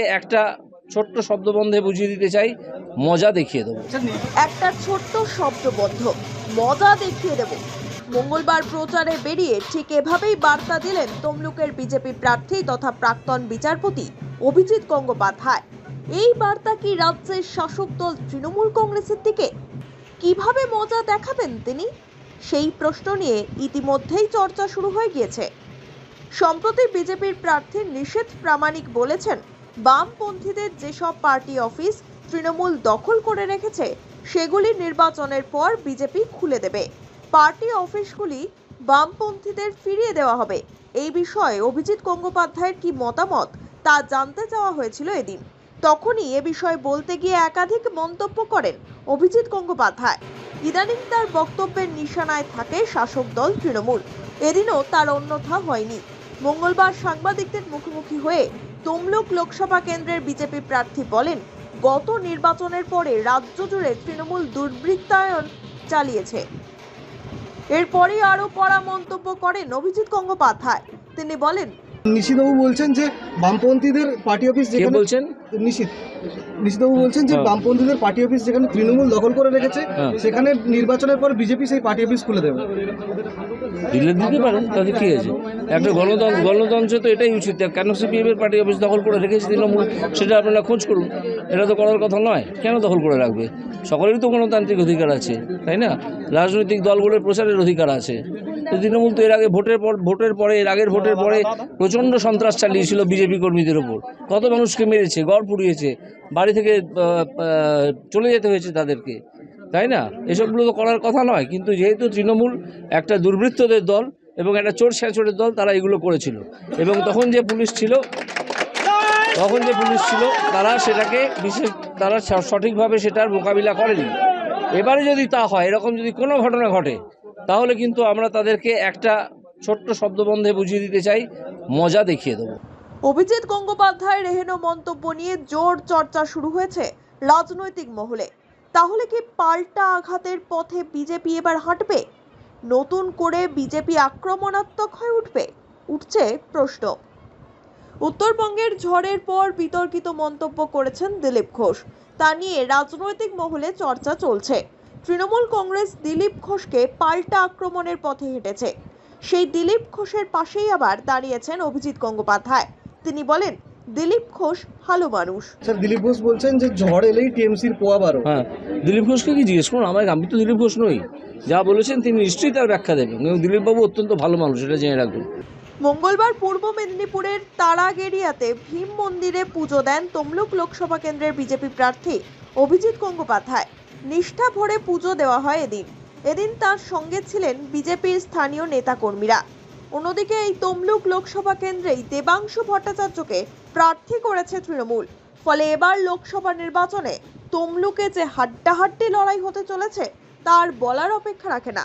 একটা ছোট্ট শব্দবন্ধে বুঝিয়ে দিতে চাই, মজা দেখিয়ে দেবো। একটা ছোট্ট শব্দবদ্ধ মজা দেখিয়ে দেব। মঙ্গলবার প্রচারে বেরিয়ে ঠিক এভাবেই বার্তা দিলেন তমলুকের বিজেপি প্রার্থী তথা প্রাক্তন বিচারপতি অভিজিৎ গঙ্গোপাধ্যায়। এই বার্তা কি রাজ্যের শাসক দল তৃণমূল কংগ্রেসের দিকে? কীভাবে মজা দেখাবেন তিনি? সেই প্রশ্ন নিয়ে ইতিমধ্যেই চর্চা শুরু হয়ে গিয়েছে। সম্প্রতি বিজেপির প্রার্থী নিষেধ প্রামাণিক বলেছেন বামপন্থীদের যেসব পার্টি অফিস তৃণমূল দখল করে রেখেছে, সেগুলি নির্বাচনের পর বিজেপি খুলে দেবে। পার্টি অফিসগুলি বামপন্থীদের ফিরিয়ে দেওয়া হবে। এই বিষয়ে অভিজিৎ গঙ্গোপাধ্যায়ের কি মতামত, তা জানতে চাওয়া হয়েছিল এদিন। তখনই এ বিষয়ে বলতে গিয়ে একাধিক মন্তব্য করেন অভিজিৎ গঙ্গোপাধ্যায়। ইদানিং তার বক্তব্যের নিশানায় থাকে শাসক দল তৃণমূল। এদিনও তার অন্যথা হয়নি। মঙ্গলবার সাংবাদিকদের মুখোমুখি হয়ে তমলুক লোকসভা কেন্দ্রের বিজেপি প্রার্থী বলেন, গত নির্বাচনের পরে রাজ্য জুড়ে তৃণমূল দুর্বৃত্তায়ন চালিয়েছে। এরপরই আরও কড়া মন্তব্য করেন অভিজিৎ গঙ্গোপাধ্যায়। তিনি বলেন নিশিতবাবু বলছেন যে বামপন্থীদের পার্টি অফিস কে যেখানে বলছেন? নিশিত। নিশিতবাবু বলছেন যে হ্যাঁ। বামপন্থীদের পার্টি অফিস যেখানে তৃণমূল দখল করে রেখেছে হ্যাঁ। সেখানে নির্বাচনের পর বিজেপি সেই পার্টি অফিস খুলে দেবে। দিলে দিতে পারেন তাতে কি আছে? একটা গণতন্ত্র গণতন্ত্রে তো এটাই উচিত। কেন সিপিএম এর পার্টি অফিস দখল করে রেখেছে তৃণমূল? সেটা আপনারা খোঁজ করুন। এটা তো করার কথা নয়। কেন দখল করে রাখবে? সকলেরই তো গণতান্ত্রিক অধিকার আছে, তাই না? রাজনৈতিক দলগুলোর প্রচারের অধিকার আছে। তো তৃণমূল তো এর আগে ভোটের পর, ভোটের পরে, এর আগের ভোটের পরে প্রচণ্ড সন্ত্রাস চালিয়েছিল বিজেপি কর্মীদের ওপর। কত মানুষকে মেরেছে গড় পুড়িয়েছে, বাড়ি থেকে চলে যেতে হয়েছে তাদেরকে, তাই না? এসবগুলো তো করার কথা নয়, কিন্তু যেহেতু তৃণমূল একটা দুর্বৃত্তদের দল এবং একটা চোর ছ্যাঁচোরের দল, তারা এগুলো করেছিল। এবং তখন যে পুলিশ ছিল, তখন যে পুলিশ ছিল, তারা সেটাকে বিশেষ তারা সঠিকভাবে সেটার মোকাবিলা করেনি। এবারে যদি তা হয়, এরকম যদি কোনো ঘটনা ঘটে, তাহলে কিন্তু আমরা তাদেরকে একটা ছোট্ট শব্দবন্ধে বুঝিয়ে দিতে চাই, মজা দেখিয়ে দেবো। অভিজিৎ গঙ্গোপাধ্যায়ের এহেন মন্তব্য নিয়ে জোর চর্চা শুরু হয়েছে রাজনৈতিক মহলে। তাহলে কি পাল্টা আঘাতের পথে বিজেপি এবার হাঁটবে? নতুন করে বিজেপি আক্রমণাত্মক হয়ে উঠবে? উঠছে প্রশ্ন। উত্তরবঙ্গের ঝড়ের পর বিতর্কিত মন্তব্য করেছেন দিলীপ ঘোষ। তা নিয়ে রাজনৈতিক মহলে চর্চা চলছে। তৃণমূল কংগ্রেস দিলীপ ঘোষকে পাল্টা আক্রমণের পথে হেঁটেছে। সেই দিলীপ ঘোষের পাশেই আবার দাঁড়িয়েছেন অভিজিৎ গঙ্গোপাধ্যায়। তিনি বলেন দিলীপ ঘোষ ভালো মানুষ। স্যার দিলীপ ঘোষ বলছেন যে ঝড় এলেই টিএমসির পোয়া বারো। হ্যাঁ দিলীপ ঘোষকে কি জিজ্ঞেস করুন? আমার আমি তো দিলীপ ঘোষ নই। যা বলেছেন তিনি নিশ্চয়ই তার ব্যাখ্যা দেবেন। দিলীপবাবু অত্যন্ত ভালো মানুষ এটা জেনে রাখবেন। মঙ্গলবার পূর্ব মেদিনীপুরের তারাগেরিয়াতে ভীম মন্দিরে পুজো দেন তমলুক লোকসভা কেন্দ্রের বিজেপি প্রার্থী অভিজিৎ গঙ্গোপাধ্যায়। নিষ্ঠা ভরে পুজো দেওয়া হয় এদিন। এদিন তার সঙ্গে ছিলেন বিজেপির স্থানীয় নেতাকর্মীরা। অন্যদিকে এই তমলুক লোকসভা কেন্দ্রেই দেবাংশু ভট্টাচার্যকে প্রার্থী করেছে তৃণমূল। ফলে এবার লোকসভা নির্বাচনে তমলুকে যে হাড্ডাহাড্ডি লড়াই হতে চলেছে, তার বলার অপেক্ষা রাখে না।